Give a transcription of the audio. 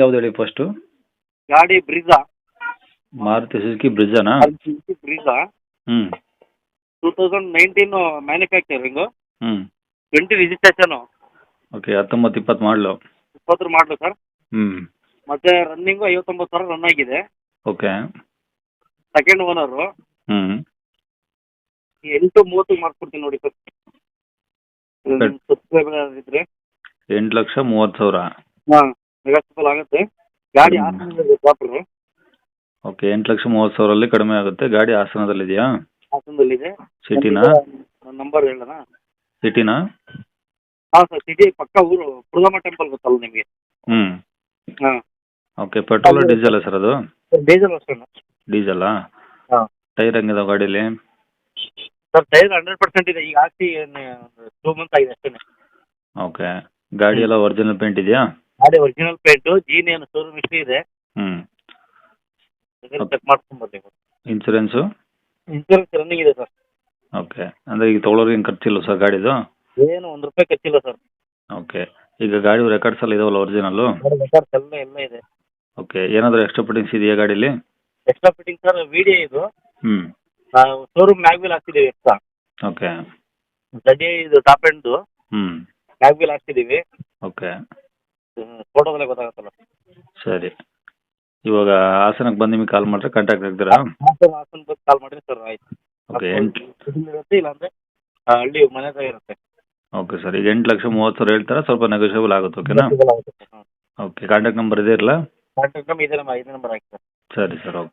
ಯಾವ್ದು ಹೇಳಿ ಫಸ್ಟ್ ಗಾಡಿ ಬ್ರಿಜಾ. ಮಾರುತಿ ಸುಜುಕಿ ಬ್ರಿಜ್ಜಾನಾ ಬ್ರಿಜಾ. ಹ್ಞೂ ಟೂ ತೌಸಂಡ್ ನೈನ್ಟೀನು ಮ್ಯಾನುಫ್ಯಾಕ್ಚರಿಂಗು ಹ್ಞೂ ಟ್ವೆಂಟಿ ರಿಜಿಸ್ಟ್ರೇಷನು ಓಕೆ ಹತ್ತೊಂಬತ್ತು ಇಪ್ಪತ್ತು ಮಾಡಲು. ಇಪ್ಪತ್ತರ ಮಾಡಲು ಸರ್ ಹ್ಞೂ ಮತ್ತೆ ರನ್ನಿಂಗು ಐವತ್ತೊಂಬತ್ತು ಸಾವಿರ ರನ್ ಆಗಿದೆ. ಓಕೆ ಸೆಕೆಂಡ್ ಓನರು ಹ್ಞೂ ಎಂಟು ಮೂವತ್ತು ಮಾಡ್ಕೊಡ್ತೀನಿ ನೋಡಿ ಸರಿ. ಸಬ್ಸ್ಕ್ರೈಬರ್ ಇದ್ರೆ. ಎಂಟು ಲಕ್ಷ ಮೂವತ್ತು ಸಾವಿರ. ಹಾಂ. ನೆಗೋಸಿಬಲ್ ಆಗುತ್ತೆ. ಗಾಡಿ ಹ್ಮ್. ಹಾಸನದಲ್ಲಿ ಪ್ರಾಪರು ಓಕೆ ಎಂಟು ಲಕ್ಷ ಮೂವತ್ತು ಸಾವಿರಲ್ಲಿ ಕಡಿಮೆ ಆಗುತ್ತೆ. ಗಾಡಿ ಹಾಸನದಲ್ಲಿದೆಯಾ ಹಾಸನದಲ್ಲಿದೆ ಸಿಟಿನಾ ನಂಬರ್ ಹೇಳೋಣ. ಸಿಟಿನಾ ಹಾಂ ಸರ್ ಸಿಟಿ ಪಕ್ಕ ಊರು ಪುರ್ಲಮ್ಮ ಟೆಂಪಲ್ ಗೊತ್ತಲ್ಲ ನಿಮಗೆ? ಹ್ಞೂ ಹಾಂ. ಓಕೆ ಪೆಟ್ರೋಲ್ ಡೀಸೆಲ್ ಸರ್ ಅದು? ಡೀಸೆಲ್ ಡೀಸೆಲ್ಲಾ ಹಾಂ. ಟೈರ್ ಹೆಂಗಿದಾವೆ ಗಾಡೀಲಿ? ಸರ್ ಟೈರ್ ಹಂಡ್ರೆಡ್ ಪರ್ಸೆಂಟ್ ಇದೆ. ಈಗ ಹಾಕಿ ಟೂ ಮಂತ್ ಆಗಿದೆ ಅಷ್ಟೇ ಓಕೆ ಗಾಡಿ ಎಲ್ಲ ಒರಿಜಿನಲ್ ಪೇಂಟ್ ಇದೆಯಾ? ಗಾಡಿ ಒರಿಜಿನಲ್ ಪೇಂಟು ಏನು ಶೋರೂಮ್ ಹಿಸ್ಟ್ರಿ ಇದೆ. ಹ್ಞೂ ಚೆಕ್ ಮಾಡ್ಕೊಂಬರ್ರಿ ಇನ್ಸೂರೆನ್ಸು ಇನ್ಸೂರೆನ್ಸ್ ರನ್ನಿಂಗ್ ಇದೆ ಸರ್. ಓಕೆ ಅಂದರೆ ಈಗ ತೊಗೊಳೋರಿಗೆ ಏನು ಖರ್ಚಿಲ್ಲ ಸರ್ ಗಾಡಿದು? ಏನು ಒಂದು ರೂಪಾಯಿ ಖರ್ಚಿಲ್ಲ ಸರ್. ಓಕೆ ಈಗ ಗಾಡಿ ರೆಕಾರ್ಡ್ಸ್ ಎಲ್ಲ ಇದಾವಲ್ಲ ಒರಿಜಿನಲ್ಲು ರೆಕಾರ್ಡ್ಸ್ ಎಲ್ಲ ಎಲ್ಲ ಇದೆ. ಓಕೆ ಏನಾದರೂ ಎಕ್ಸ್ಟ್ರಾ ಫಿಟ್ಟಿಂಗ್ಸ್ ಇದೆಯಾ ಗಾಡೀಲಿ? ಎಕ್ಸ್ಟ್ರಾ ಫಿಟ್ಟಿಂಗ್ ಸರ್ ವಿಡಿಯೋ ಇದು. ಹ್ಞೂ ನಾವು ಶೋರೂಮ್ ಮ್ಯಾಗ್ವಿಲ್ ಹಾಕ್ತಿದ್ದೀವಿ ಎಕ್ಸ್ಟ್ರಾ ಓಕೆ ಗಡಿ ಇದು ಟಾಪ್ ಎಂಡ್ದು ಹ್ಞೂ ಮ್ಯಾಗ್ವಿಲ್ ಹಾಕ್ತಿದ್ದೀವಿ ಓಕೆ ಫೋಟೋದಲ್ಲೇ ಗೊತ್ತಾಗುತ್ತಲ್ಲ. ಸರಿ. ಇವಾಗ ಹಾಸನಕ್ಕೆ ಬಂದು ನಿಮಗೆ ಕಾಲ್ ಮಾಡಿದ್ರೆ ಕಾಂಟ್ಯಾಕ್ಟ್ ಆಗ್ತೀರಾ ಹಾಸನ ಹಾಸನ ಬಂದು ಕಾಲ್ ಮಾಡಿರಿ ಸರ್ ಆಯ್ತು. ಓಕೆ ಎಂಟು ಇರುತ್ತೆ ಇಲ್ಲಾಂದ್ರೆ ಆ, ಹಳ್ಳಿ ಹತ್ರ ಇರುತ್ತೆ. ಓಕೆ ಸರ್ ಈಗ ಎಂಟು ಲಕ್ಷ ಮೂವತ್ತು ಸಾವಿರ ಹೇಳ್ತಾರೆ? ಸ್ವಲ್ಪ ನೆಗೋಷಿಯಬಲ್ ಆಗುತ್ತೆ ಓಕೆನಾ ಓಕೆ ಕಾಂಟ್ಯಾಕ್ಟ್ ನಂಬರ್ ಇದೆ ಇರಲ್ಲ ಕಾಂಟ್ಯಾಕ್ಟ್ ನಂಬರ್ ಇದೇ ನಂಬರ್ ಇದೇ ನಂಬರ್ ಹಾಕಿ ಸರ್ ಸರಿ ಸರ್ ಓಕೆ